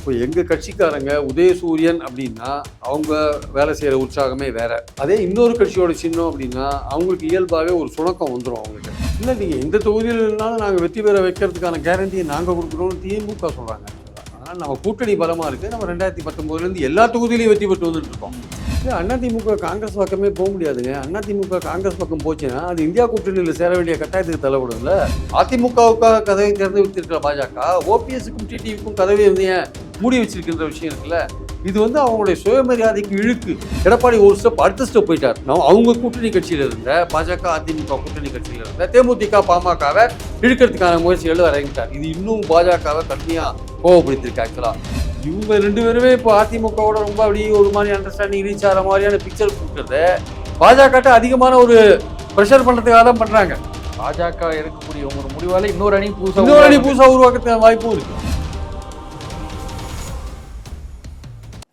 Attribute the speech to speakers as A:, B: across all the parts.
A: இப்போ எங்கள் கட்சிக்காரங்க உதயசூரியன் அப்படின்னா அவங்க வேலை செய்கிற உற்சாகமே வேற. அதே இன்னொரு கட்சியோட சின்னம் அப்படின்னா அவங்களுக்கு இயல்பாகவே ஒரு சுணக்கம் வந்துடும் அவங்களுக்கு இல்லை நீங்கள் எந்த தொகுதியில் இருந்தாலும் நாங்கள் வெற்றி பெற வைக்கிறதுக்கான கேரண்டியை நாங்கள் கொடுக்குறோம்னு திமுக சொல்கிறாங்க ஆனால் நம்ம கூட்டணி பலமாக இருக்குது நம்ம ரெண்டாயிரத்தி பத்தொம்போதுலேருந்து எல்லா தொகுதியிலையும் வெற்றி பெற்று வந்துட்டு இருக்கோம். இல்லை அதிமுக காங்கிரஸ் பக்கமே போக முடியாதுங்க. அதிமுக காங்கிரஸ் பக்கம் போச்சுன்னா அது இந்தியா கூட்டணியில் சேர வேண்டிய கட்டாயத்துக்கு தள்ளப்படும்ல? அதிமுகவுக்காக கதவை திறந்து வைத்திருக்கிற பாஜக ஓபிஎஸ்க்கும் டிடிவிக்கும் கதவை வந்து மூடி வச்சிருக்கின்ற விஷயம் இருக்குல்ல? இது வந்து அவங்களுடைய சுயமரியாதைக்கு இழுக்கு. எடப்பாடி ஒரு ஸ்டெப் அடுத்த ஸ்டெப் போயிட்டார். நான் அவங்க கூட்டணி கட்சியில் இருந்த பாஜக அதிமுக கூட்டணி கட்சியில் இருந்த தேமுதிக பாமகவை இழுக்கிறதுக்கான முயற்சிகள் இறங்கிட்டார் இது இன்னும் பாஜகவை கடுமையாக கோவப்படுத்திருக்கு ஆக்சுவலா இவங்க ரெண்டு பேருமே இப்போ அதிமுகவோட ரொம்ப அப்படியே ஒரு மாதிரி அண்டர்ஸ்டாண்டிங் ரீச் ஆகிற மாதிரியான பிக்சர் கொடுக்குறது பாஜக அதிகமான ஒரு ப்ரெஷர் பண்ணுறதுக்காக தான் பண்ணுறாங்க
B: பாஜக எடுக்கக்கூடிய ஒரு முடிவால இன்னொரு அணி புதுசா
A: இன்னொரு அணி புதுசாக உருவாக்கத்துக்கான வாய்ப்பும் இருக்கு.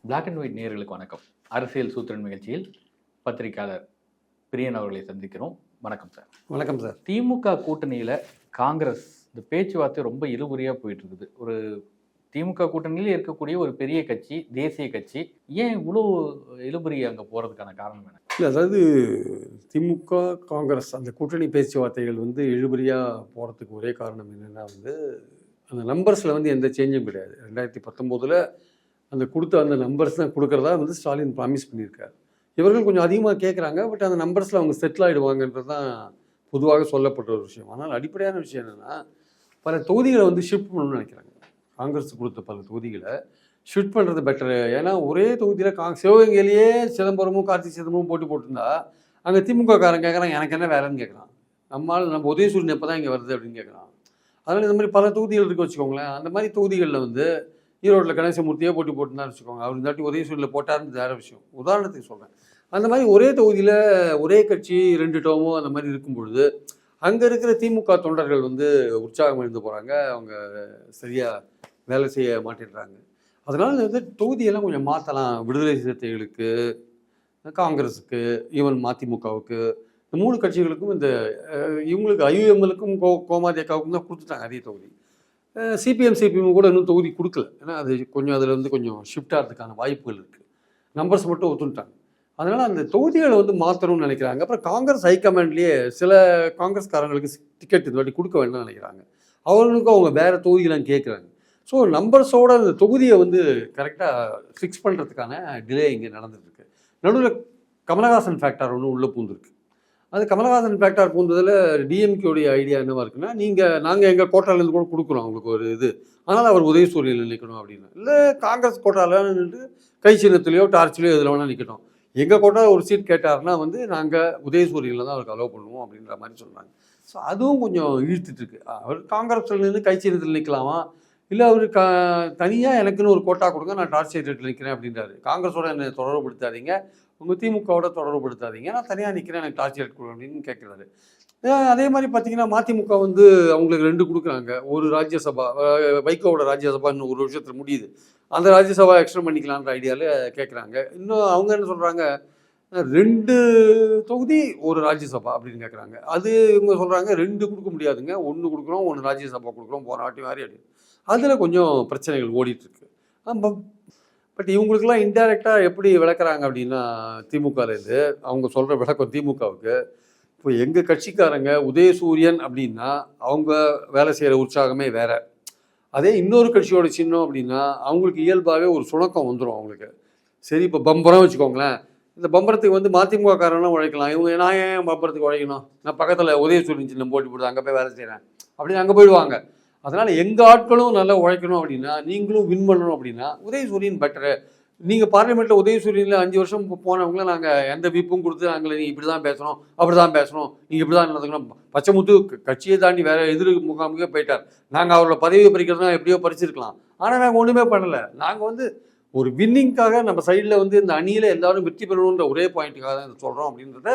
B: பிளாக் அண்ட் ஒயிட் நேயர்களுக்கு வணக்கம். அரசியல் சூத்திரன் நிகழ்ச்சியில் பத்திரிகையாளர் பிரியன் அவர்களை சந்திக்கிறோம். வணக்கம் சார்.
A: வணக்கம் சார்.
B: திமுக கூட்டணியில காங்கிரஸ் இந்த பேச்சுவார்த்தை ரொம்ப இழுபறியா போயிட்டு இருக்குது. ஒரு திமுக கூட்டணியில் இருக்கக்கூடிய ஒரு பெரிய கட்சி தேசிய கட்சி ஏன் இவ்வளோ இழுபறி அங்கே போகிறதுக்கான காரணம் என்ன?
A: இல்லை அதாவது திமுக காங்கிரஸ் அந்த கூட்டணி பேச்சுவார்த்தைகள் வந்து இழுபறியாக போகிறதுக்கு ஒரே காரணம் என்னென்னா வந்து அந்த நம்பர்ஸில் வந்து எந்த சேஞ்சும் கிடையாது. ரெண்டாயிரத்தி பத்தொம்போதில் அந்த கொடுத்த அந்த நம்பர்ஸ் தான் கொடுக்குறதா வந்து ஸ்டாலின் ப்ராமிஸ் பண்ணியிருக்காரு. இவர்கள் கொஞ்சம் அதிகமாக கேட்குறாங்க பட் அந்த நம்பர்ஸில் அவங்க செட்டில் ஆகிடுவாங்கன்றது தான் பொதுவாக சொல்லப்பட்ட ஒரு விஷயம். ஆனால் அடிப்படையான விஷயம் என்னென்னா பல தொகுதிகளை வந்து ஷிஃப்ட் பண்ணணும்னு நினைக்கிறாங்க. காங்கிரஸ் கொடுத்த பல தொகுதிகளை ஷிஃப்ட் பண்ணுறது பெட்டரு ஏன்னா ஒரே தொகுதியில் கா சிவகங்கையிலேயே சிதம்பரமும் கார்த்திக் சிதம்பரமும் போட்டு போட்டிருந்தா அங்கே திமுக காரன் கேட்குறான் எனக்கு என்ன வேலைன்னு கேட்குறான் நம்மால் நம்ம உதயசூரியன் எப்போ தான் இங்கே வருது அப்படின்னு கேட்குறான் அதனால் இந்த மாதிரி பல தொகுதிகள் இருக்கு வச்சுக்கோங்களேன். அந்த மாதிரி தொகுதிகளில் வந்து ஈரோட்டில் கணேசமூர்த்தியே போட்டி போட்டுருந்தான்னு வச்சுக்கோங்க. அவர் இந்தாட்டி உதயசூரியில் போட்டாருன்னு வேறு விஷயம். உதாரணத்துக்கு சொல்கிறேன் அந்த மாதிரி ஒரே தொகுதியில் ஒரே கட்சி ரெண்டு டோமோ அந்த மாதிரி இருக்கும் பொழுது அங்கே இருக்கிற திமுக தொண்டர்கள் வந்து உற்சாகம் எழுந்து போகிறாங்க அவங்க சரியாக வேலை செய்ய மாட்டேன்றாங்க. அதனால் வந்து தொகுதியெல்லாம் கொஞ்சம் மாற்றலாம் விடுதலை சிறுத்தைகளுக்கு காங்கிரஸுக்கு ஈவன் மதிமுகவுக்கு இந்த மூணு கட்சிகளுக்கும் இந்த இவங்களுக்கு ஐயுஎம்எலுக்கும் கோ கோமாதேக்காவுக்கும் தான் கொடுத்துட்டாங்க அதே தொகுதி. சிபிஎம் சிபிஎம் கூட இன்னும் தொகுதி கொடுக்கல. ஏன்னா அது கொஞ்சம் அதில் வந்து கொஞ்சம் ஷிஃப்ட் ஆகிறதுக்கான வாய்ப்புகள் இருக்குது நம்பர்ஸ் மட்டும் ஒத்துட்டாங்க அதனால் அந்த தொகுதிகளை வந்து மாற்றணும்னு நினைக்கிறாங்க. அப்புறம் காங்கிரஸ் ஹைகமாண்ட்லேயே சில காங்கிரஸ்காரங்களுக்கு டிக்கெட் இந்த வாட்டி கொடுக்க வேண்டாம்னு நினைக்கிறாங்க. அவர்களுக்கும் அவங்க வேறு தொகுதிகளாம் கேட்குறாங்க ஸோ நம்பர்ஸோட அந்த தொகுதியை வந்து கரெக்டாக ஃபிக்ஸ் பண்ணுறதுக்கான டிலே இங்கே நடந்துட்டுருக்கு. நடுவில் கமலஹாசன் ஃபேக்டர் ஒன்று உள்ளே பூந்துருக்கு. அது கமலஹாசன் ஃபேக்டர் பூந்ததில் டிஎம்கேடைய ஐடியா என்னவாக இருக்குன்னா நீங்கள் நாங்கள் எங்கள் கோட்டாலேருந்து கூட கொடுக்குறோம் அவங்களுக்கு ஒரு இது. ஆனால் அவர் உதயசூரியனில் நிற்கணும் அப்படின்னு. இல்லை காங்கிரஸ் கோட்டாவில் நின்று கை சின்னத்துலேயோ டார்ச்லையோ இதில் வேணால் நிற்கட்டும் எங்கள் கோட்டா ஒரு சீட் கேட்டாருன்னா வந்து நாங்கள் உதயசூரியனில் தான் அவருக்கு அலோவ் பண்ணுவோம் அப்படின்ற மாதிரி சொல்கிறாங்க ஸோ அதுவும் கொஞ்சம் இழுத்துட்டுருக்கு. அவர் காங்கிரஸில் நின்று கை சின்னத்தில் நிற்கலாமா இல்லை அவர் க தனியாக எனக்குன்னு ஒரு கோட்டா கொடுங்க நான் டார்ச் ரேட்டில் நிற்கிறேன் அப்படின்றாரு. காங்கிரஸோட என்னை தொடர்புபடுத்தாதீங்க. உங்கள் திமுகவோட தொடர்புபடுத்தாதீங்க. நான் தனியாக நிற்கிறேன் எனக்கு டார்ச் ரேட் கொடுங்க அப்படின்னு கேட்குறாரு அதே மாதிரி பார்த்தீங்கன்னா மதிமுக வந்து அவங்களுக்கு ரெண்டு கொடுக்குறாங்க. ஒரு ராஜ்யசபா வைகோவோட ராஜ்யசபா இன்னும் ஒரு வருஷத்தில் முடியுது. அந்த ராஜ்யசபா எக்ஸ்டெண்ட் பண்ணிக்கலான்ற ஐடியாவில் கேட்குறாங்க இன்னும் அவங்க என்ன சொல்கிறாங்க ரெண்டு தொகுதி ஒரு ராஜ்யசபா அப்படின்னு கேட்குறாங்க அது இவங்க சொல்கிறாங்க ரெண்டு கொடுக்க முடியாதுங்க. ஒன்று கொடுக்குறோம் ஒன்று ராஜ்யசபா கொடுக்குறோம் போன வாட்டி மாதிரி அப்படின்னு அதில் கொஞ்சம் பிரச்சனைகள் ஓடிட்டுருக்கு. பட் இவங்களுக்கெல்லாம் இன்டைரக்டாக எப்படி விளக்குறாங்க அப்படின்னா திமுகலேருந்து அவங்க சொல்கிற விளக்கம் திமுகவுக்கு இப்போ எங்கள் கட்சிக்காரங்க உதயசூரியன் அப்படின்னா அவங்க வேலை செய்கிற உற்சாகமே வேறு. அதே இன்னொரு கட்சியோட சின்னம் அப்படின்னா அவங்களுக்கு இயல்பாகவே ஒரு சுணக்கம் வந்துடும் அவங்களுக்கு. சரி இப்போ பம்பரம் வச்சுக்கோங்களேன். இந்த பம்பரத்துக்கு வந்து மதிமுக உழைக்கலாம். இவங்க நான் ஏன் பம்பரத்துக்கு உழைக்கணும்? நான் பக்கத்தில் உதயசூரியன் சின்னம் போட்டி போட்டு அங்கே போய் வேலை செய்கிறேன் அப்படின்னு அங்கே போயிடுவாங்க. அதனால் எங்கள் ஆட்களும் நல்லா உழைக்கணும் அப்படின்னா நீங்களும் வின் பண்ணணும் அப்படின்னா உதயசூரியன் பெட்டரு நீங்கள் பார்லிமெண்ட்டில் உதயசூரியனில் அஞ்சு வருஷம் போனவங்கள நாங்கள் எந்த விப்பும் கொடுத்து நாங்கள் நீங்கள் இப்படி தான் பேசணும் அப்படி தான் பேசணும் நீங்கள் இப்படி தான் நடந்துக்கணும். பச்சைமுத்து கட்சியை தாண்டி வேறு எதிர் முகாமுக்கே போயிட்டார். நாங்கள் அவரோட பதவியை பறிக்கிறதுனா எப்படியோ பறிச்சிருக்கலாம். ஆனால் நாங்கள் ஒன்றுமே பண்ணலை. நாங்கள் வந்து ஒரு வின்னிங்காக நம்ம சைடில் வந்து இந்த அணியில் எல்லாரும் வெற்றி பெறணுன்ற ஒரே பாயிண்ட்டுக்காக தான் சொல்கிறோம் அப்படின்றத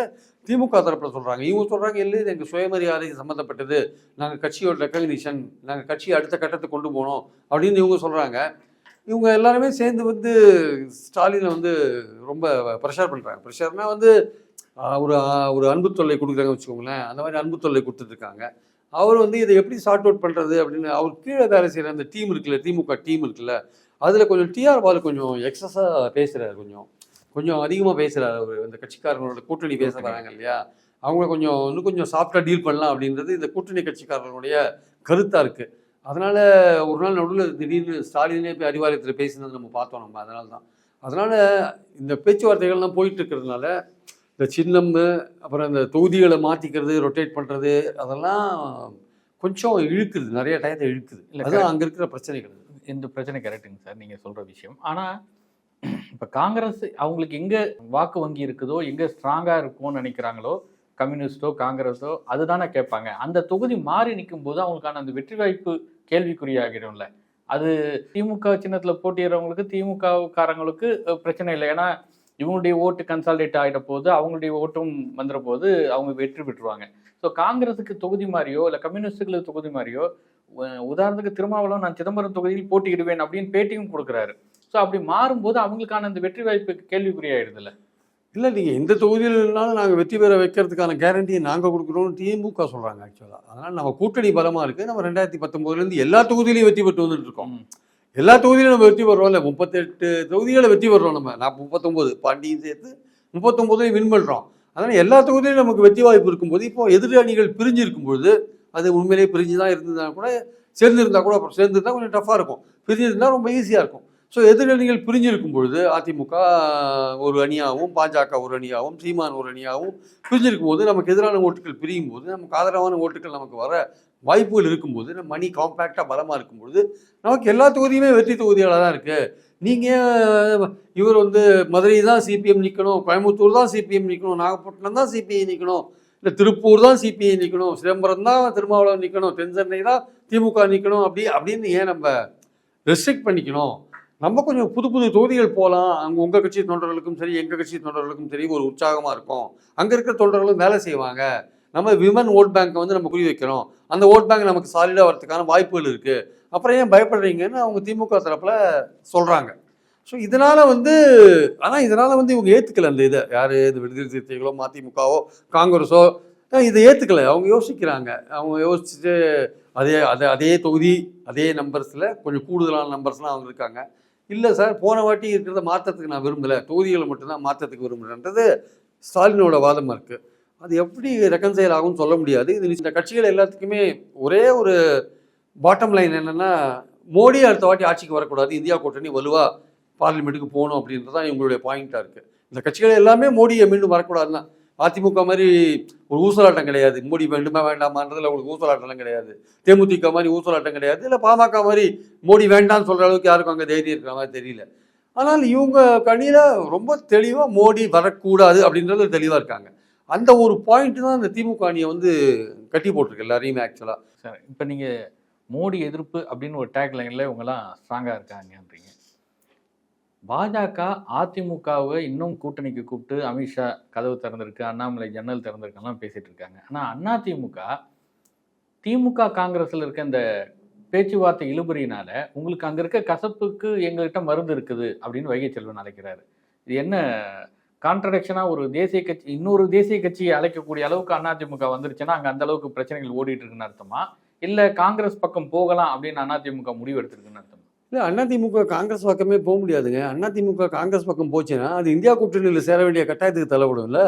A: திமுக தரப்பில் சொல்கிறாங்க இவங்க சொல்கிறாங்க இல்லை இது எங்கள் சுயமரியாதை சம்மந்தப்பட்டது நாங்கள் கட்சியோட ரெக்கக்னிஷன் நாங்கள் கட்சியை அடுத்த கட்டத்துக்கு கொண்டு போகணும் அப்படின்னு இவங்க சொல்கிறாங்க இவங்க எல்லாருமே சேர்ந்து வந்து ஸ்டாலினை வந்து ரொம்ப ப்ரெஷர் பண்ணுறாங்க ப்ரெஷர்னா வந்து ஒரு ஒரு அன்பு தொல்லை கொடுக்குறாங்க வச்சுக்கோங்களேன். அந்த மாதிரி அன்பு தொல்லை கொடுத்துட்ருக்காங்க. அவர் வந்து இதை எப்படி சார்ட் அவுட் பண்ணுறது அப்படின்னு அவர் கீழே வேலை செய்கிற அந்த டீம் இருக்குல்ல திமுக டீம் இருக்குல்ல அதில் கொஞ்சம் டிஆர் பால் கொஞ்சம் எக்ஸஸாக பேசுகிறார் கொஞ்சம். கொஞ்சம் அதிகமாக பேசுகிறாரு அவர் இந்த கட்சிக்காரங்களோட கூட்டணி பேச வராங்க இல்லையா? அவங்கள கொஞ்சம் இன்னும் கொஞ்சம் சாஃப்டாக டீல் பண்ணலாம் அப்படின்றது இந்த கூட்டணி கட்சிக்காரர்களுடைய கருத்தாக இருக்குது அதனால் ஒரு நாள் நடுவில் திடீர்னு ஸ்டாலினே போய் அறிவாலயத்தில் பேசினது நம்ம பார்த்தோம் நம்ம அதனால தான் அதனால் இந்த பேச்சுவார்த்தைகள்லாம் போயிட்டு இருக்கிறதுனால இந்த சின்னம் அப்புறம் இந்த தொகுதிகளை மாற்றிக்கிறது ரொட்டேட் பண்ணுறது அதெல்லாம் கொஞ்சம் இழுக்குது நிறைய டயத்தை இழுக்குது.
B: இல்ல,
A: அதுதான் அங்கே இருக்கிற பிரச்சனைகள்.
B: இந்த பிரச்சனை கரெக்டுங்க சார் நீங்க சொல்ற விஷயம். ஆனா இப்போ காங்கிரஸ் அவங்களுக்கு எங்கே வாக்கு வங்கி இருக்குதோ எங்கே ஸ்ட்ராங்காக இருக்கும்னு நினைக்கிறாங்களோ கம்யூனிஸ்டோ காங்கிரஸோ அதுதானே கேட்பாங்க. அந்த தொகுதி மாறி நிற்கும் போது அவங்களுக்கான அந்த வெற்றி வாய்ப்பு கேள்விக்குறியாகிடும்ல. அது திமுக சின்னத்தில் போட்டியிடுறவங்களுக்கு திமுகக்காரங்களுக்கு பிரச்சனை இல்லை. ஏன்னா இவங்களுடைய ஓட்டு கன்சால்டேட் ஆகிட போது அவங்களுடைய ஓட்டும் வந்துட போது அவங்க வெற்றி பெற்றுருவாங்க. ஸோ காங்கிரஸுக்கு தொகுதி மாதிரியோ இல்லை கம்யூனிஸ்டுகளுக்கு தொகுதி மாதிரியோ உதாரணத்துக்கு திருமாவளவன் நான் சிதம்பரம் தொகுதியில் போட்டியிடுவேன் அப்படின்னு பேட்டியும் கொடுக்குறாரு. ஸோ அப்படி மாறும்போது அவங்களுக்கான அந்த வெற்றி வாய்ப்பு கேள்விக்குறியாயிடுதுல்ல.
A: இல்லை நீங்கள் எந்த தொகுதியில் இருந்தாலும் நாங்கள் வெற்றி பெற வைக்கிறதுக்கான கேரண்டியை நாங்கள் கொடுக்குறோம்னு திமுக சொல்கிறாங்க ஆக்சுவலாக அதனால் நம்ம கூட்டணி பலமாக இருக்குது நம்ம ரெண்டாயிரத்தி பத்தொம்போதுலேருந்து எல்லா தொகுதியிலையும் வெற்றி பெற்று வந்துட்டு இருக்கோம். எல்லா தொகுதியிலும் நம்ம வெற்றி பெறோம்ல. முப்பத்தெட்டு தொகுதிகளை வெற்றி பெறோம் நம்ம. நான் முப்பத்தொம்போது பாண்டியும் சேர்த்து முப்பத்தொம்போதையும் வின் பண்ணுறோம் அதனால் எல்லா தொகுதியிலும் நமக்கு வெற்றி வாய்ப்பு இருக்கும்போது இப்போ எதிர் அணிகள் பிரிஞ்சு இருக்கும்பொழுது அது உண்மையிலேயே பிரிஞ்சு தான் இருந்ததுனா கூட சேர்ந்துருந்தா கூட அப்புறம் சேர்ந்துருந்தா கொஞ்சம் டஃப்பாக இருக்கும். பிரிஞ்சிருந்தா ரொம்ப ஈஸியாக இருக்கும். ஸோ எதிரணிகள் பிரிஞ்சிருக்கும் பொழுது அதிமுக ஒரு அணியாகவும் பாஜக ஒரு அணியாகவும் சீமான் ஒரு அணியாகவும் பிரிஞ்சிருக்கும் போது நமக்கு எதிரான ஓட்டுகள் பிரியும் போது நமக்கு ஆதரவான ஓட்டுகள் நமக்கு வர வாய்ப்புகள் இருக்கும்போது நம்ம மணி காம்பேக்டாக பலமாக இருக்கும்பொழுது நமக்கு எல்லா தொகுதியுமே வெற்றி தொகுதிகளாக தான் இருக்குது நீங்கள் இவர் வந்து மதுரை தான் சிபிஎம் நிற்கணும் கோயம்புத்தூர் தான் சிபிஎம் நிற்கணும் நாகப்பட்டினம் தான் சிபிஐ நிற்கணும் இல்லை திருப்பூர் தான் சிபிஐ நிற்கணும் சிதம்பரம் தான் திருமாவளவன் நிற்கணும் தென் சென்னை தான் திமுக நிற்கணும் அப்படி அப்படின்னு ஏன் நம்ம ரெஸ்ட்ரிக்ட் பண்ணிக்கணும்? நம்ம கொஞ்சம் புது புது தொகுதிகள் போகலாம் அங்கே உங்கள் கட்சி தொண்டர்களுக்கும் சரி எங்கள் கட்சி தொண்டர்களுக்கும் சரி ஒரு உற்சாகமாக இருக்கும். அங்கே இருக்கிற தொண்டர்களும் வேலை செய்வாங்க. நம்ம விமன் ஓட் பேங்க்கை வந்து நம்ம குறி வைக்கிறோம் அந்த ஓட் பேங்க் நமக்கு சாலிடாக வரதுக்கான வாய்ப்புகள் இருக்குது அப்புறம் ஏன் பயப்படுறீங்கன்னு அவங்க திமுக தரப்பில் சொல்கிறாங்க ஸோ இதனால் வந்து ஆனால் இதனால் வந்து இவங்க ஏற்றுக்கல அந்த இதை. யார் இந்த விடுதலை சிறுத்தைகளோ மதிமுகவோ காங்கிரஸோ இதை ஏற்றுக்கல அவங்க யோசிக்கிறாங்க. அவங்க யோசிச்சுட்டு அதே அதே அதே தொகுதி அதே நம்பர்ஸில் கொஞ்சம் கூடுதலான நம்பர்ஸ்லாம் அவங்க இருக்காங்க. இல்லை சார் போன வாட்டி இருக்கிறத மாற்றத்துக்கு நான் விரும்பலை. தொகுதிகளை மட்டும்தான் மாற்றத்துக்கு விரும்புகிறேன்றது ஸ்டாலினோட வாதமாக இருக்குது அது எப்படி ரெக்கன்சைல் ஆகும்னு சொல்ல முடியாது. இது இந்த கட்சிகள் எல்லாத்துக்குமே ஒரே ஒரு பாட்டம் லைன் என்னென்னா மோடி அடுத்த வாட்டி ஆட்சிக்கு வரக்கூடாது இந்தியா கூட்டணி வலுவாக பார்லிமெண்ட்டுக்கு போகணும் அப்படின்றது தான் இவங்களுடைய பாயிண்ட்டாக இருக்குது இந்த கட்சிகள் எல்லாமே மோடியை மீண்டும் வரக்கூடாதுன்னா அதிமுக மாதிரி ஒரு ஊசலாட்டம் கிடையாது. மோடி வேண்டுமா வேண்டாமான்றதுல அவங்களுக்கு ஊசலாட்டம்லாம் கிடையாது. தேமுதிக மாதிரி ஊசலாட்டம் கிடையாது. இல்லை பாமக மாதிரி மோடி வேண்டாம்னு சொல்கிற அளவுக்கு யாருக்கும் அங்கே தைரியம் இருக்கிற மாதிரி தெரியல. ஆனால் இவங்க கணியில் ரொம்ப தெளிவாக மோடி வரக்கூடாது அப்படின்றது தெளிவாக இருக்காங்க. அந்த ஒரு பாயிண்ட் தான் இந்த திமுக அணியை வந்து கட்டி போட்டிருக்கு எல்லாரையுமே ஆக்சுவலாக
B: சார் இப்போ நீங்கள் மோடி எதிர்ப்பு அப்படின்னு ஒரு டேக் லைனில் இவங்கெல்லாம் ஸ்ட்ராங்காக இருக்காங்கன்றீங்க. பாஜக அதிமுகவை இன்னும் கூட்டணிக்கு கூப்பிட்டு அமித்ஷா கதவு திறந்திருக்கு அண்ணாமலை ஜன்னல் திறந்திருக்கெல்லாம் பேசிட்டு இருக்காங்க. ஆனால் அதிமுக திமுக காங்கிரஸில் இருக்க இந்த பேச்சுவார்த்தை இழுபறியினால உங்களுக்கு அங்கே இருக்க கசப்புக்கு எங்கள்கிட்ட மருந்து இருக்குது அப்படின்னு வைகை செல்வன் அழைக்கிறாரு. இது என்ன கான்ட்ரடக்ஷனாக ஒரு தேசிய கட்சி இன்னொரு தேசிய கட்சியை அழைக்கக்கூடிய அளவுக்கு அதிமுக வந்துருச்சுன்னா அங்கே அந்த அளவுக்கு பிரச்சனைகள் ஓடிட்டு இருக்குன்னு அர்த்தமா? இல்லை காங்கிரஸ் பக்கம் போகலாம் அப்படின்னு அதிமுக முடிவு எடுத்திருக்குன்னு அர்த்தமா?
A: இல்லை அதிமுக காங்கிரஸ் பக்கமே போக முடியாதுங்க. அதிமுக காங்கிரஸ் பக்கம் போச்சுன்னா அது இந்தியா கூட்டணியில் சேர வேண்டிய கட்டாயத்துக்கு தள்ளப்படும்ல?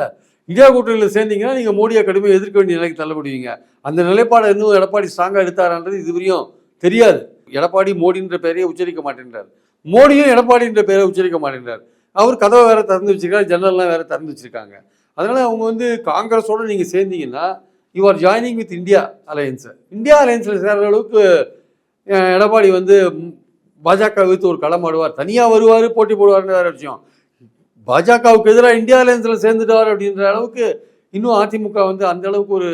A: இந்தியா கூட்டணியில் சேர்ந்தீங்கன்னா நீங்கள் மோடியை கடுமையாக எதிர்க்க வேண்டிய நிலைக்கு தள்ளப்படுவீங்க. அந்த நிலைப்பாடை இன்னும் எடப்பாடி ஸ்ட்ராங்காக எடுத்தாரான்றது இதுவரையும் தெரியாது. எடப்பாடி மோடின்ற பெயரையே உச்சரிக்க மாட்டேன்றார். மோடியும் எடப்பாடின்ற பெயரை உச்சரிக்க மாட்டேன்றார். அவர் கதவை வேறு திறந்து வச்சிருக்காரு ஜன்னல்லாம் வேறு திறந்து வச்சுருக்காங்க. அதனால் அவங்க வந்து காங்கிரஸோடு நீங்கள் சேர்ந்தீங்கன்னா you are joining with India அலையன்ஸை India அலையன்ஸில் சேர்கிற அளவுக்கு எடப்பாடி வந்து பாஜக வைத்து ஒரு களம் ஆடுவார். தனியாக வருவார் போட்டி போடுவார்னு வேற விஷயம். பாஜகவுக்கு எதிராக இந்தியா அலையன்ஸில் சேர்ந்துட்டார் அப்படின்ற அளவுக்கு இன்னும் அதிமுக வந்து அந்த அளவுக்கு ஒரு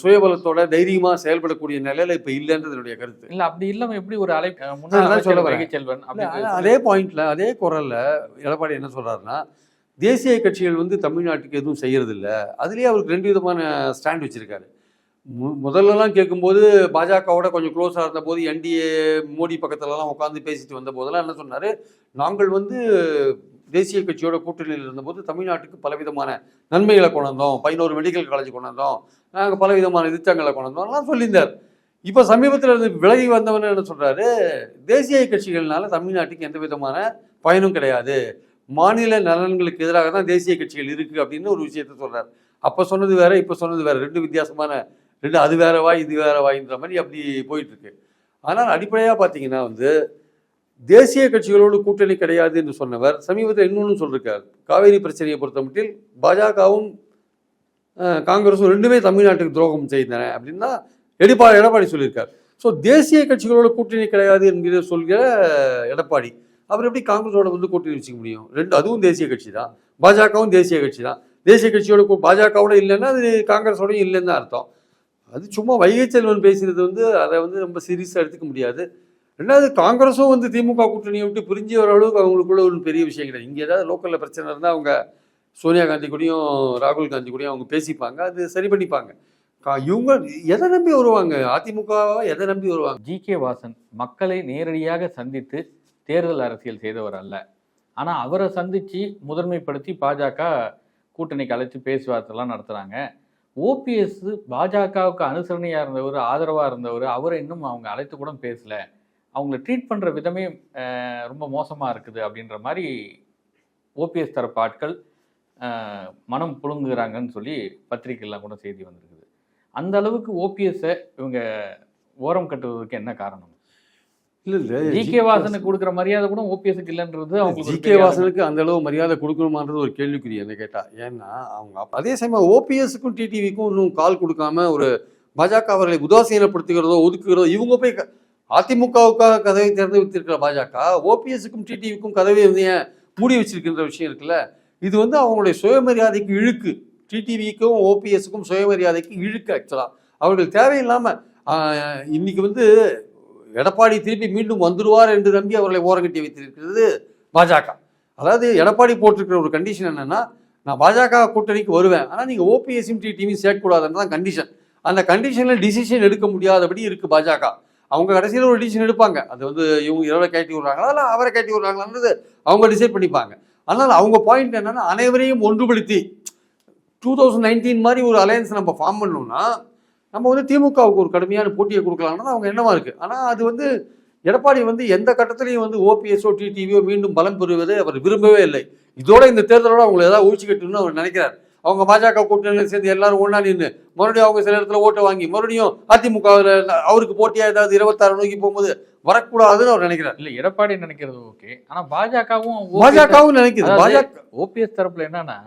A: சுயபலத்தோட தைரியமாக செயல்படக்கூடிய நிலையில இப்போ இல்லைன்றது என்னுடைய கருத்து.
B: இல்ல அப்படி இல்லாம எப்படி ஒரு அலை
A: சொல்ல
B: செல்வன்
A: அதே பாயிண்ட்ல அதே குரல்ல எடப்பாடி என்ன சொல்றாருன்னா தேசிய கட்சிகள் வந்து தமிழ்நாட்டுக்கு எதுவும் செய்யறது இல்ல அதுலயே அவருக்கு ரெண்டு விதமான ஸ்டாண்ட் வச்சிருக்காரு. மு- முதல்லலாம் கேட்கும்போது பாஜகவோட கொஞ்சம் க்ளோஸாக இருந்தபோது என்டிஏ மோடி பக்கத்துலலாம் உட்காந்து பேசிட்டு வந்த போதெல்லாம் என்ன சொன்னார்? நாங்கள் வந்து தேசிய கட்சியோட கூட்டணியில் இருந்தபோது தமிழ்நாட்டுக்கு பலவிதமான நன்மைகளை கொண்டோம் பதினோரு மெடிக்கல் காலேஜ் கொண்டோம் நாங்கள் பலவிதமான திட்டங்களை கொண்டு எல்லாம் சொல்லியிருந்தார். இப்போ சமீபத்தில் இருந்து விலகி வந்தவன் என்ன சொல்கிறாரு தேசிய கட்சிகள்னால தமிழ்நாட்டுக்கு எந்த விதமான பயனும் கிடையாது. மாநில நலன்களுக்கு எதிராக தான் தேசிய கட்சிகள் இருக்குது அப்படின்னு ஒரு விஷயத்த சொல்கிறார் அப்போ சொன்னது வேற இப்போ சொன்னது வேற. ரெண்டு வித்தியாசமான ரெண்டு அது வேற வாய் இது வேற வாய்ன்ற மாதிரி அப்படி போயிட்டு இருக்கு ஆனால் அடிப்படையாக பார்த்தீங்கன்னா வந்து தேசிய கட்சிகளோடு கூட்டணி கிடையாது என்று சொன்னவர் சமீபத்தில் இன்னொன்று சொல்லியிருக்கார் காவேரி பிரச்சனையை பொறுத்தமட்டில் பாஜகவும் காங்கிரஸும் ரெண்டுமே தமிழ்நாட்டுக்கு துரோகம் செய்தன அப்படின்னா எடப்பாடி எடப்பாடி சொல்லியிருக்கார். ஸோ தேசிய கட்சிகளோட கூட்டணி கிடையாது என்கிற சொல்கிற எடப்பாடி அவர் எப்படி காங்கிரஸோட வந்து கூட்டணி வச்சுக்க முடியும்? ரெண்டு அதுவும் தேசிய கட்சி தான். பாஜகவும் தேசிய கட்சி தான். தேசிய கட்சியோட பாஜகவோட இல்லைன்னா அது காங்கிரஸோடையும் இல்லைன்னு தான் அர்த்தம். அது சும்மா வைகை செல்வன் பேசினது வந்து அதை வந்து ரொம்ப சீரியஸாக எடுத்துக்க முடியாது. ரெண்டாவது காங்கிரஸும் வந்து திமுக கூட்டணியை விட்டு பிரிஞ்சு வர அளவுக்கு அவங்களுக்குள்ள ஒரு பெரிய விஷயம் கிடையாது. இங்கே ஏதாவது லோக்கலில் பிரச்சனை இருந்தால் அவங்க சோனியா காந்தி கூடயும் ராகுல் காந்தி கூடயும் அவங்க பேசிப்பாங்க அது சரி பண்ணிப்பாங்க. கா- இவங்க எதை நம்பி வருவாங்க? அதிமுகவை எதை நம்பி வருவாங்க?
B: ஜி. கே. வாசன் மக்களை நேரடியாக சந்தித்து தேர்தல் அரசியல் செய்தவர் அல்ல. ஆனால் அவரை சந்தித்து முதன்மைப்படுத்தி பாஜக கூட்டணிக்கு அழைச்சி பேச்சுவார்த்தைலாம் நடத்துகிறாங்க ஓபிஎஸ் பாஜகவுக்கு அனுசரணையாக இருந்தவர் ஆதரவாக இருந்தவர் அவரை இன்னும் அவங்க அழைத்து கூட பேசல. அவங்கள ட்ரீட் பண்ணுற விதமே ரொம்ப மோசமாக இருக்குது அப்படின்ற மாதிரி ஓபிஎஸ் தரப்பு ஆட்கள் மனம் புழுங்குகிறாங்கன்னு சொல்லி பத்திரிகைலாம் கூட செய்தி வந்திருக்குது. அந்த அளவுக்கு ஓபிஎஸ்ஸை இவங்க ஓரம் கட்டுவதற்கு என்ன காரணம்?
A: இல்ல இல்ல.
B: ஜி கே வாசனுக்கு கொடுக்குற மரியாதை கூட ஓபிஎஸ்க்கு இல்லைன்றது அவங்களுக்கு
A: ஜி கே வாசனுக்கு அந்த அளவு மரியாதை கொடுக்கணுமான்றது ஒரு கேள்விக்குறி என்ன கேட்டா? ஏன்னா அவங்க அதே சமயம் ஓபிஎஸ்க்கும் டிடிவிக்கும் இன்னும் கால் கொடுக்காம ஒரு பாஜக அவர்களை உதாசீனப்படுத்துகிறதோ ஒதுக்குகிறதோ இவங்க போய் அதிமுகவுக்காக கதவை திறந்து வைத்திருக்கிற பாஜக ஓபிஎஸ்க்கும் டிடிவிக்கும் கதவை வந்து மூடி வச்சிருக்கின்ற விஷயம் இருக்குல்ல? இது வந்து அவங்களுடைய சுயமரியாதைக்கு இழுக்கு. டிடிவிக்கும் ஓபிஎஸ்க்கும் சுயமரியாதைக்கு இழுக்கு ஆக்சுவலாக அவர்கள் தேவையில்லாமல் இன்னைக்கு வந்து எடப்பாடி திருப்பி மீண்டும் வந்துடுவார் என்று நம்பி அவர்களை ஓரங்கட்டி வைத்திருக்கிறது பாஜக. அதாவது எடப்பாடி போட்டிருக்கிற ஒரு கண்டிஷன் என்னென்னா நான் பாஜக கூட்டணிக்கு வருவேன். ஆனால் நீங்கள் ஓபிஎஸ்ஸும் டிடிவியும் சேர்க்கக்கூடாதுன்னு தான் கண்டிஷன் அந்த கண்டிஷனில் டிசிஷன் எடுக்க முடியாதபடி இருக்குது பாஜக. அவங்க கடைசியில் ஒரு டிசிஷன் எடுப்பாங்க. அது வந்து இவங்க இரவை கேட்டி விடுறாங்களா இல்லை அவரை கேட்டி விடுறாங்களான்றது அவங்க டிசைட் பண்ணிப்பாங்க. ஆனால் அவங்க பாயிண்ட் என்னென்னா அனைவரையும் ஒன்றுபடுத்தி டூ தௌசண்ட் நைன்டீன் மாதிரி ஒரு அலையன்ஸ் நம்ம ஃபார்ம் பண்ணோம்னா நம்ம வந்து திமுகவுக்கு ஒரு கடுமையான போட்டியை கொடுக்கலாம்னு அவங்க எண்ணமா இருக்கு? ஆனால் அது வந்து எடப்பாடி வந்து எந்த கட்டத்திலையும் வந்து ஓபிஎஸ்ஓ டிடிவியோ மீண்டும் பலம் பெறுவதை அவர் விரும்பவே இல்லை. இதோட இந்த தேர்தலோட அவங்களை ஏதாவது ஒழிச்சு கட்டணும்னு அவர் நினைக்கிறார். அவங்க பாஜக கூட்டணியில் சேர்ந்து எல்லாரும் ஒன்றா நின்று மறுபடியும் அவங்க சில இடத்துல ஓட்டை வாங்கி மறுபடியும் அதிமுக அவருக்கு போட்டியா ஏதாவது இருபத்தாறு நோக்கி போகும்போது வரக்கூடாதுன்னு அவர் நினைக்கிறார்.
B: இல்ல எடப்பாடி நினைக்கிறது ஓகே ஆனா பாஜகவும்
A: பாஜகவும் நினைக்குது
B: அதாவது-
A: பாஜக
B: ஓபிஎஸ் தரப்புல என்னன்னா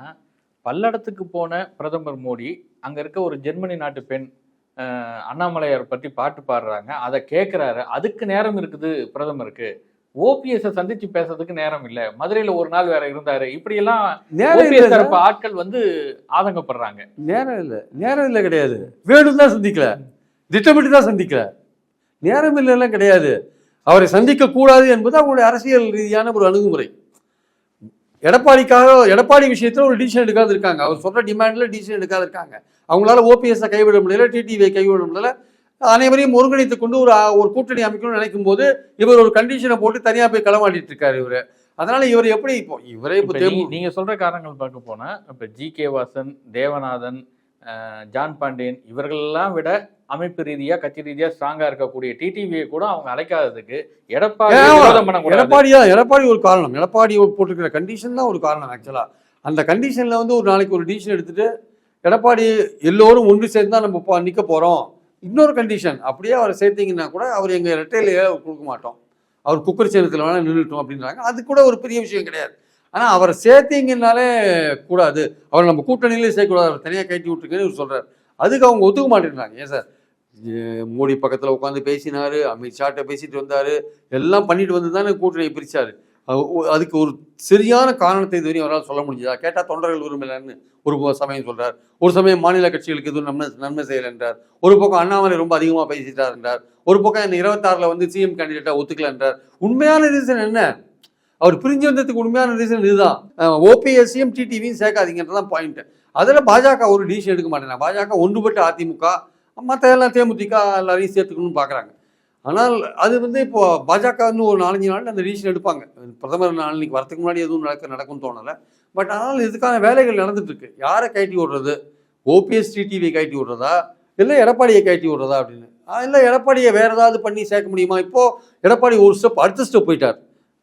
B: பல்லடத்துக்கு போன பிரதமர் மோடி அங்க இருக்க ஒரு ஜெர்மனி நாட்டு பெண் அண்ணாமலையார் பத்தி பாட்டு பாடுறாங்க. அதை கேட்கிறாரு அதுக்கு நேரம் இருக்குது பிரதமருக்கு. ஓபிஎஸ் சந்திச்சு பேசுறதுக்கு நேரம் இல்ல. மதுரையில ஒரு நாள் வேற இருந்தாரு. இப்படி எல்லாம்
A: நேரம்
B: தரப்பு ஆட்கள் வந்து ஆதங்கப்படுறாங்க.
A: நேரம் இல்லை. நேரம் இல்லை கிடையாது. வேணும் தான் சந்திக்கல. திட்டமிட்டு தான் சந்திக்கல. நேரம் இல்லைலாம் கிடையாது. அவரை சந்திக்க கூடாது என்பது அவங்களுடைய அரசியல் ரீதியான ஒரு அணுகுமுறை. எடப்பாடிக்காக எடப்பாடி விஷயத்துல ஒரு டிசிஷன் எடுக்காது இருக்காங்க அவர் சொல்ற டிமாண்ட்ல டிசிஷன் எடுக்காது இருக்காங்க அவங்களால ஓபிஎஸ்ஸை கைவிட முடியல டிடிவியை கைவிட முடியல. அனைவரையும் ஒருங்கிணைத்து கொண்டு ஒரு ஒரு கூட்டணி அமைக்கணும்னு நினைக்கும் போது இவர் ஒரு கண்டிஷனை போட்டு தனியா போய் களமாடிட்டு இருக்காரு இவரு. அதனால இவர் எப்படி இப்போ இவரே இப்போ
B: நீங்க சொல்ற காரணங்கள் பார்க்க போனா இப்ப ஜி கே வாசன் தேவநாதன் ஜான் பாண்டியன் இவர்களெல்லாம் விட அமைப்பு ரீதியா கட்சி ரீதியா ஸ்ட்ராங்கா இருக்கக்கூடிய டிடிவியை கூட அவங்க அழைக்காததுக்கு எடப்பாடி பண்ணக்கூடாது.
A: எடப்பாடி ஒரு காரணம். எடப்பாடி போட்டிருக்கிற கண்டிஷன் தான் ஒரு காரணம் ஆக்சுவலா அந்த கண்டிஷன்ல வந்து ஒரு நாளைக்கு ஒரு டிசிஷன் எடுத்துட்டு எடப்பாடி எல்லோரும் ஒன்று சேர்ந்து தான் நம்ம நிற்க போறோம். இன்னொரு கண்டிஷன் அப்படியே அவரை சேர்த்தீங்கன்னா கூட அவர் எங்க ரெட்டையிலேயே கொடுக்க மாட்டோம். அவர் குக்கர் சேனத்தில் வேணா நின்றுட்டோம் அப்படின்றாங்க. அது கூட ஒரு பெரிய விஷயம் கிடையாது. ஆனா அவரை சேர்த்தீங்கன்னாலே கூடாது. அவர் நம்ம கூட்டணியிலே சேர்க்கக்கூடாது. அவர் தனியாக கட்டி விட்டுருக்கேன்னு இவர் சொல்றாரு. அதுக்கு அவங்க ஒத்துக்க மாட்டேங்கிறாங்க ஏன் சார்? மோடி பக்கத்தில் உட்காந்து பேசினார் அமித்ஷாட்ட பேசிட்டு வந்தார் எல்லாம் பண்ணிட்டு வந்து தானே கூட்டணியை பிரித்தார் அதுக்கு ஒரு சரியான காரணத்தை இது வரையும் அவரால் சொல்ல முடிஞ்சதா? கேட்டால் தொண்டர்கள் விரும்பலன்னு ஒரு சமயம் சொல்கிறார் ஒரு சமயம் மாநில கட்சிகளுக்கு எதுவும் நன்மை நன்மை செய்யலை என்றார் ஒரு பக்கம் அண்ணாமலை ரொம்ப அதிகமாக பேசிட்டார் என்றார் ஒரு பக்கம் என்ன இருபத்தாறில் வந்து சிஎம் கேண்டிடேட்டாக ஒத்துக்கல என்றார் உண்மையான ரீசன் என்ன? அவர் பிரிஞ்சு வந்ததுக்கு உண்மையான ரீசன் இதுதான். ஓபிஎஸ்சியும் டிடிவியும் சேர்க்காதீங்கன்றதான் பாயிண்ட் அதில் பாஜக ஒரு டிசிஷன் எடுக்க மாட்டேங்கிறாங்க. பாஜக ஒன்றுபட்ட அதிமுக மற்ற எல்லாம் தேமுதிக எல்லாரையும் சேர்த்துக்கணும்னு பார்க்குறாங்க ஆனால் அது வந்து இப்போ பாஜக இன்னும் ஒரு நாலஞ்சு நாள் அந்த டிசிஷன் எடுப்பாங்க. பிரதமர் நாளைக்கு வரதுக்கு முன்னாடி எதுவும் நடக்க நடக்கும்னு தோணலை. பட் ஆனால் இதுக்கான வேலைகள் நடந்துட்டுருக்கு. யாரை கட்டி விடுறது? ஓபிஎஸ் டிடிவியை கட்டி விடுறதா? இல்லை எடப்பாடியை கயட்டி விடுறதா அப்படின்னு. இல்லை எடப்பாடியை வேறு ஏதாவது பண்ணி சேர்க்க முடியுமா? இப்போ எடப்பாடி ஒரு ஸ்டெப் அடுத்த ஸ்டெப் போயிட்டார்.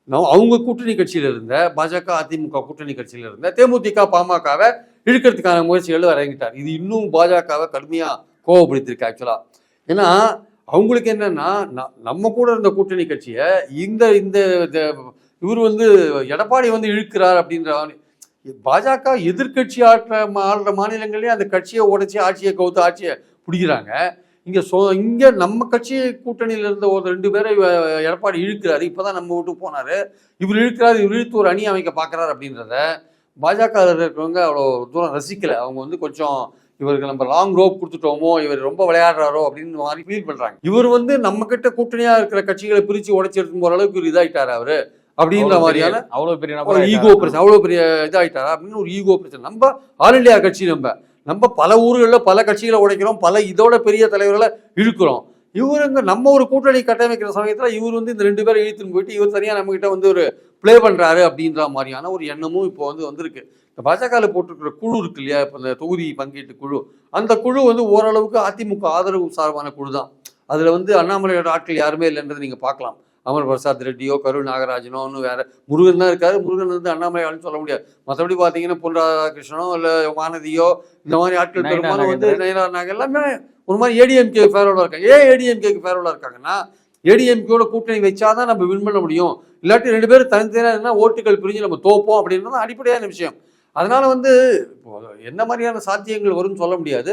A: நான் அவங்க கூட்டணி கட்சியில் இருந்த பாஜக அதிமுக கூட்டணி கட்சியில் இருந்த தேமுதிக பாமகவை இழுக்கிறதுக்கான முயற்சிகள் இறங்கிட்டார். இது இன்னும் பாஜகவை கடுமையாக கோவப்படுத்தியிருக்கு ஆக்சுவலாக ஏன்னா அவங்களுக்கு என்னன்னா ந- நம்ம கூட இருந்த கூட்டணி கட்சியை இந்த இந்த இவர் வந்து எடப்பாடி வந்து இழுக்கிறார் அப்படின்ற பாஜக எதிர்க்கட்சி ஆற்ற ஆடுற மாநிலங்களே அந்த கட்சியை உடைச்சி ஆட்சியை கவுத்து ஆட்சியை பிடிக்கிறாங்க. இங்கே சொ இங்கே நம்ம கட்சி கூட்டணியில் இருந்த ஒரு ரெண்டு பேரை எடப்பாடி இழுக்கிறாரு. இப்போ தான் நம்ம வீட்டுக்கு போனார். இவர் இழுக்கிறாரு இவர் இழுத்து ஒரு அணி அமைக்க பார்க்குறாரு அப்படின்றத பாஜக இருக்கிறவங்க அவ்வளோ தூரம் ரசிக்கலை. அவங்க வந்து கொஞ்சம் இவருக்கு நம்ம லாங் ரோப் கொடுத்துட்டோமோ இவர் ரொம்ப விளையாடுறாரோ அப்படின்னு மாதிரி ஃபீல் பண்ணுறாங்க இவர் வந்து நம்ம கிட்ட கூட்டணியாக இருக்கிற கட்சிகளை பிரித்து உடைச்சி எடுத்து போகிற அளவுக்கு இவர் இதாயிட்டார் அவர். அப்படின்ற மாதிரியான
B: அவ்வளவு பெரிய
A: ஒரு ஈகோ? பிரச்சனை அவ்வளோ பெரிய இதாயிட்டாரா அப்படின்னு ஒரு ஈகோ பிரச்சனை. நம்ம ஆல் இண்டியா கட்சி நம்ம. நம்ம பல ஊர்களில் பல கட்சிகளை உடைக்கிறோம் பல இதோட பெரிய தலைவர்களை இழுக்கிறோம். இவருங்க நம்ம ஒரு கூட்டணி கட்டமைக்கிற சமயத்தில் இவர் வந்து இந்த ரெண்டு பேரை இழுத்துன்னு போயிட்டு இவர் தனியாக நம்மகிட்ட வந்து ஒரு ப்ளே பண்ணுறாரு அப்படின்ற மாதிரியான ஒரு எண்ணமும் இப்போ வந்து வந்திருக்கு. இந்த பாஜகவில் போட்டிருக்கிற குழு இருக்கு இல்லையா? இப்போ இந்த தொகுதி பங்கீட்டு குழு. அந்த குழு வந்து ஓரளவுக்கு அதிமுக ஆதரவு சார்பான குழு தான் அதில் வந்து அண்ணாமலையோட ஆட்கள் யாருமே இல்லைன்றதை நீங்கள் பார்க்கலாம். அமர் பிரசாத் ரெட்டியோ கருண் நாகராஜனோ இன்னும் வேற முருகன் தான் இருக்காரு. முருகன் வந்து அண்ணாமலையாள்னு சொல்ல முடியாது. மற்றபடி பார்த்தீங்கன்னா பொன் ராதாகிருஷ்ணனோ இல்லை வானதியோ இந்த மாதிரி ஆட்கள் பெரும்பாலும் வந்து
B: நாகேந்திரன்.
A: நயனா நாங்கள் எல்லாமே ஒரு மாதிரி ஏடிஎம்கே ஃபேரோட இருக்காங்க. ஏன் ஏடிஎம்கேக்கு ஃபேரோட இருக்காங்கன்னா ஏடிஎம்கேயோட கூட்டணி வச்சாதான் நம்ம வின் பண்ண முடியும். இல்லாட்டி ரெண்டு பேரும் தனித்தனியாக இருந்தால் ஓட்டுகள் பிரிஞ்சு நம்ம தோப்போம் அப்படின்றது அடிப்படையான விஷயம். அதனால வந்து என்ன மாதிரியான சாத்தியங்கள் வரும்னு சொல்ல முடியாது.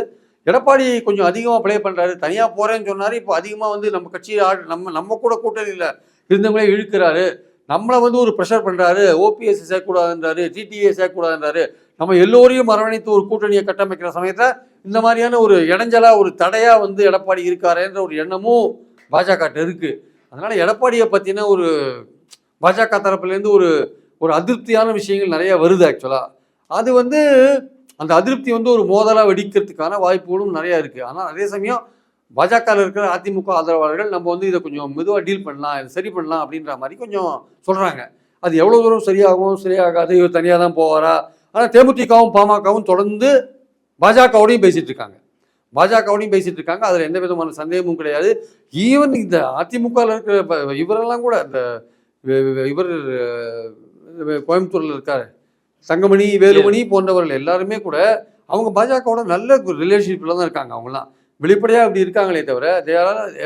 A: எடப்பாடி கொஞ்சம் அதிகமாக ப்ளே பண்ணுறாரு தனியாக போகிறேன்னு சொன்னார். இப்போ அதிகமாக வந்து நம்ம கட்சியில் ஆடு நம்ம நம்ம கூட கூட்டணியில் இருந்தவங்களே இழுக்கிறாரு. நம்மளை வந்து ஒரு ப்ரெஷர் பண்ணுறாரு ஓபிஎஸ் சேர்க்கக்கூடாதுன்றாரு. டிடிஏ சேர்க்கக்கூடாதுன்றாரு. நம்ம எல்லோரையும் அரவணைத்து ஒரு கூட்டணியை கட்டமைக்கிற சமயத்தில் இந்த மாதிரியான ஒரு இடைஞ்சலா ஒரு தடையா வந்து எடப்பாடி இருக்காருன்ற ஒரு எண்ணமும் பாஜக இருக்கு. அதனால எடப்பாடியை பத்தின ஒரு பாஜக தரப்புலேருந்து ஒரு ஒரு அதிருப்தியான விஷயங்கள் நிறைய வருது ஆக்சுவலா அது வந்து அந்த அதிருப்தி வந்து ஒரு மோதலாக வெடிக்கிறதுக்கான வாய்ப்புகளும் நிறைய இருக்கு. ஆனால் அதே சமயம் பாஜகவில் இருக்கிற அதிமுக ஆதரவாளர்கள் நம்ம வந்து இதை கொஞ்சம் மெதுவாக டீல் பண்ணலாம் இதை சரி பண்ணலாம் அப்படின்ற மாதிரி கொஞ்சம் சொல்கிறாங்க அது எவ்வளோ தூரம் சரியாகும் சரியாகாது இவர் தனியாக தான் போவாரா? ஆனால் தேமுதிகவும் பாமகவும் தொடர்ந்து பாஜகவோடையும் பேசிட்டு இருக்காங்க பாஜகவோடையும் பேசிட்டு இருக்காங்க அதில் எந்த விதமான சந்தேகமும் கிடையாது. ஈவன் இந்த அதிமுகவில் இருக்கிற இவரெல்லாம் கூட இந்த இவர் கோயம்புத்தூர்ல இருக்காரு. தங்கமணி வேலுமணி போன்றவர்கள் எல்லாருமே கூட அவங்க பாஜகவோட நல்ல ரிலேஷன்ஷிப்பில் தான் இருக்காங்க அவங்களாம் வெளிப்படையாக அப்படி இருக்காங்களே தவிர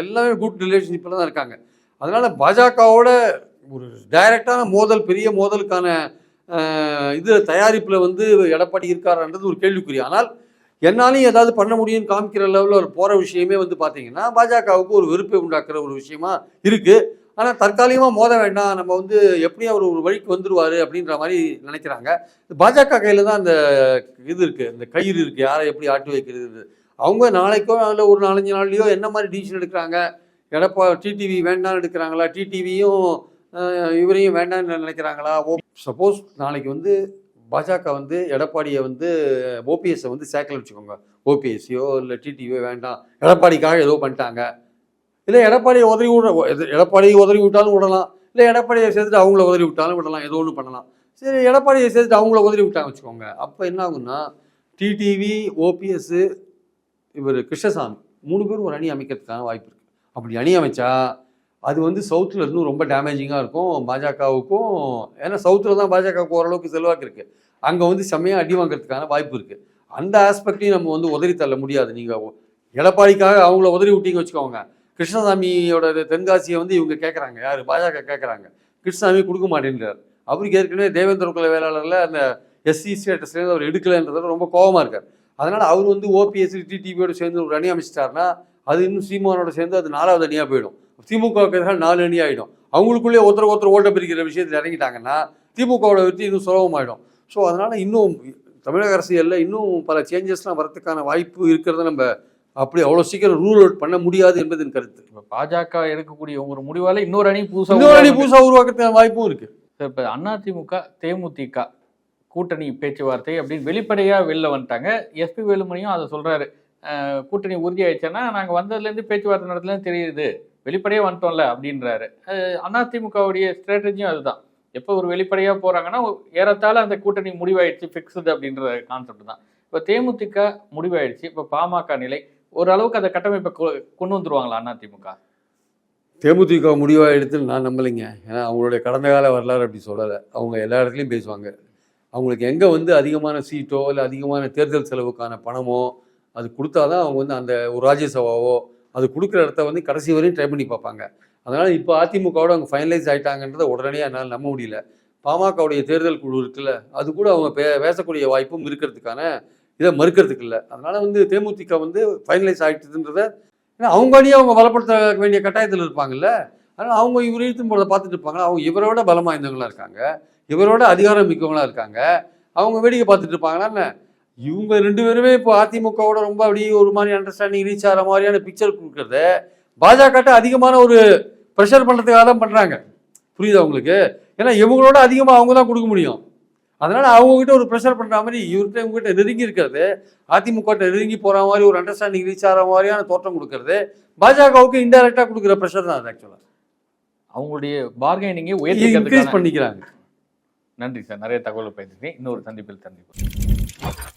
A: எல்லாமே குட் ரிலேஷன்ஷிப்பில் தான் இருக்காங்க. அதனால பாஜகவோட ஒரு டைரக்டான மோதல் பெரிய மோதலுக்கான இது தயாரிப்பில் வந்து எடப்பாடி இருக்காருன்றது ஒரு கேள்விக்குறி. ஆனால் என்னாலையும் ஏதாவது பண்ண முடியும்னு காமிக்கிற லெவலில் ஒரு போகிற விஷயமே வந்து பார்த்தீங்கன்னா பாஜகவுக்கு ஒரு வெறுப்பை உண்டாக்குற ஒரு விஷயமா இருக்குது ஆனால் தற்காலிகமாக மோத வேண்டாம் நம்ம வந்து எப்படியும் அவர் ஒரு வழிக்கு வந்துடுவார் அப்படின்ற மாதிரி நினைக்கிறாங்க. பாஜக கையில் தான் அந்த இது இருக்குது இந்த கயிறு இருக்குது யாரை எப்படி ஆட்டி வைக்கிறது. அவங்க நாளைக்கோ அதில் ஒரு நாலஞ்சு நாள்லையோ என்ன மாதிரி டிசிஷன் எடுக்கிறாங்க? எடப்பா டிடிவி வேண்டாம்னு எடுக்கிறாங்களா? டிடிவியும் இவரையும் வேண்டாம்னு நினைக்கிறாங்களா? ஓ சப்போஸ் நாளைக்கு வந்து பாஜக வந்து எடப்பாடியை வந்து ஓபிஎஸ்ஸை வந்து சேக்கல் வச்சுக்கோங்க. ஓபிஎஸ்சியோ இல்லை டிடிவியோ வேண்டாம். எடப்பாடிக்காக ஏதோ பண்ணிட்டாங்க. இல்லை எடப்பாடியை உதவி விட எது- எடப்பாடியை உதவி விட்டாலும் விடலாம். இல்லை எடப்பாடியை சேர்த்துட்டு அவங்கள உதவி விட்டாலும் விடலாம். ஏதோ ஒன்று பண்ணலாம். சரி எடப்பாடியை சேர்த்துட்டு அவங்கள உதவி விட்டாங்க வச்சுக்கோங்க. அப்போ என்ன ஆகும்னா டிடிவி ஓபிஎஸ் இவர் கிருஷ்ணசாமி மூணு பேரும் ஒரு அணி அமைக்கிறதுக்கான வாய்ப்பு இருக்குது அப்படி அணி அமைச்சா அது வந்து சவுத்தில் இன்னும் ரொம்ப டேமேஜிங்காக இருக்கும் பாஜகவுக்கும் ஏன்னா சவுத்தில் தான் பாஜகவுக்கு ஓரளவுக்கு செல்வாக்கு இருக்குது அங்கே வந்து செம்மையாக அடி வாங்குறதுக்கான வாய்ப்பு இருக்குது அந்த ஆஸ்பெக்டையும் நம்ம வந்து உதறி தள்ள முடியாது. நீங்கள் எடப்பாடிக்காக அவங்கள உதறி விட்டீங்க வச்சுக்கோங்க. கிருஷ்ணசாமியோட தென்காசியை வந்து இவங்க கேட்குறாங்க யார்? பாஜக கேட்குறாங்க கிருஷ்ணசாமி கொடுக்க மாட்டேன்றார். அவருக்கு ஏற்கனவே தேவேந்திர குல வேளாளரில் அந்த எஸ்சி ஸ்டேட்டஸ்லேருந்து அவர் எடுக்கலைன்றதுல ரொம்ப கோபமாக இருக்கார். அதனால் அவர் வந்து ஓபிஎஸ்சி டிடிபியோடு சேர்ந்து ஒரு அணி அமைச்சிட்டாருன்னா அது இன்னும் சீமானோட சேர்ந்து அது நாலாவது அணியாக போயிடும். எதிராக நாலு அணி ஆகிடும் அவங்களுக்குள்ளே ஒருத்தர் ஒருத்தர் ஓட்ட பிரிக்கிற விஷயத்தில் இறங்கிட்டாங்கன்னா திமுகவோட வெற்றி இன்னும் சுலபமாயிடும். ஸோ அதனால் இன்னும் தமிழக அரசியலில் இன்னும் பல சேஞ்சஸ்லாம் வரதுக்கான வாய்ப்பு இருக்கிறத நம்ம அப்படி அவ்வளோ சீக்கிரம் ரூல் அவுட் பண்ண முடியாது என்பது என் கருத்து.
B: இப்ப பாஜக எடுக்கக்கூடிய ஒரு முடிவால இன்னொரு அணி புதுசா
A: இன்னொரு அணி. புதுசாக உருவாக்குறதுக்கான வாய்ப்பும் இருக்கு.
B: சார், இப்ப அதிமுக தேமுதிக கூட்டணி பேச்சுவார்த்தை அப்படின்னு வெளிப்படையா வெளில வந்துட்டாங்க. எஸ்பி வேலுமணியும் அதை சொல்றாரு. அஹ், கூட்டணி உறுதியாயிடுச்சுன்னா நாங்க வந்ததுல இருந்து பேச்சுவார்த்தை நடத்தலன்னு தெரியுது. வெளிப்படையாக வந்துட்டோம்ல அப்படின்றாரு. அதிமுகவுடைய ஸ்ட்ராட்டஜியும் அதுதான். எப்போ ஒரு வெளிப்படையாக போகிறாங்கன்னா ஏறத்தாழ அந்த கூட்டணி முடிவாயிடுச்சு ஃபிக்ஸுடு அப்படின்ற கான்செப்ட் தான். இப்போ தேமுதிக முடிவாயிடுச்சு இப்போ பாமக நிலை ஓரளவுக்கு அந்த கட்டமைப்பை கொ- கொண்டு வந்துருவாங்களா அதிமுக?
A: தேமுதிக முடிவாக எடுத்துன்னு நான் நம்பலைங்க. ஏன்னா அவங்களுடைய கடந்த கால வரலாறு அப்படி சொல்லலை. அவங்க எல்லா இடத்துலையும் பேசுவாங்க. அவங்களுக்கு எங்கே வந்து அதிகமான சீட்டோ இல்லை அதிகமான தேர்தல் செலவுக்கான பணமோ அது கொடுத்தாதான் அவங்க வந்து அந்த ஒரு ராஜ்யசபாவோ அது கொடுக்குற இடத்த வந்து கடைசி வரையும் ட்ரை பண்ணி பார்ப்பாங்க. அதனால் இப்போ அதிமுகவோட அவங்க ஃபைனலைஸ் ஆயிட்டாங்கன்றதை உடனடியாக என்னால் நம்ப முடியல. பாமகவுடைய தேர்தல் குழு இருக்குல்ல அது கூட அவங்க பே பேசக்கூடிய வாய்ப்பும் இருக்கிறதுக்கான இதை மறுக்கிறதுக்கு இல்லை. அதனால் வந்து தேமுதிக வந்து ஃபைனலைஸ் ஆகிட்டுன்றத ஏன்னா அவங்க அணியை அவங்க பலப்படுத்த வேண்டிய கட்டாயத்தில் இருப்பாங்கல்ல. அதனால் அவங்க இவர் இழுத்தும் போகிறத பார்த்துட்டு இருப்பாங்க. அவங்க இவரோட பலம் வாய்ந்தவங்களா இருக்காங்க. இவரோட அதிகாரம் மிக்கவங்களாக இருக்காங்க. அவங்க வேடிக்கை பார்த்துட்டு இருப்பாங்களா என்ன? இவங்க ரெண்டு பேருமே இப்போ அதிமுகவோட ரொம்ப அப்படியே ஒரு மாதிரி அண்டர்ஸ்டாண்டிங் ரீச் ஆகிற மாதிரியான பிக்சர் கொடுக்கறத பாஜக அதிகமான ஒரு ப்ரெஷர் பண்ணுறதுக்காக தான் பண்ணுறாங்க புரியுதா உங்களுக்கு? ஏன்னா இவங்களோட அதிகமாக அவங்க தான் கொடுக்க முடியும். அதனால அவங்க கிட்ட ஒரு ப்ரெஷர் பண்ணுற மாதிரி இவர்கிட்ட இவங்ககிட்ட நெருங்கி இருக்கிறது அதிமுக ட்ட நெருங்கி போகிற மாதிரி ஒரு அண்டர்ஸ்டாண்டிங் ரீச் ஆகிற மாதிரியான தோற்றம் கொடுக்கறது பாஜகவுக்கு இன்டெரக்டாக கொடுக்குற ப்ரெஷர் தான் அது ஆக்சுவலாக
B: அவங்களுடைய பார்கெனிங்கை
A: இன்க்ரீஸ்
B: உயர்த்திக்கிறதுக்கான
A: பண்ணிக்கிறாங்க.
B: நன்றி சார். நிறைய தகவல் பயந்துருக்கேன் இன்னொரு சந்திப்பில் சந்திப்போம்.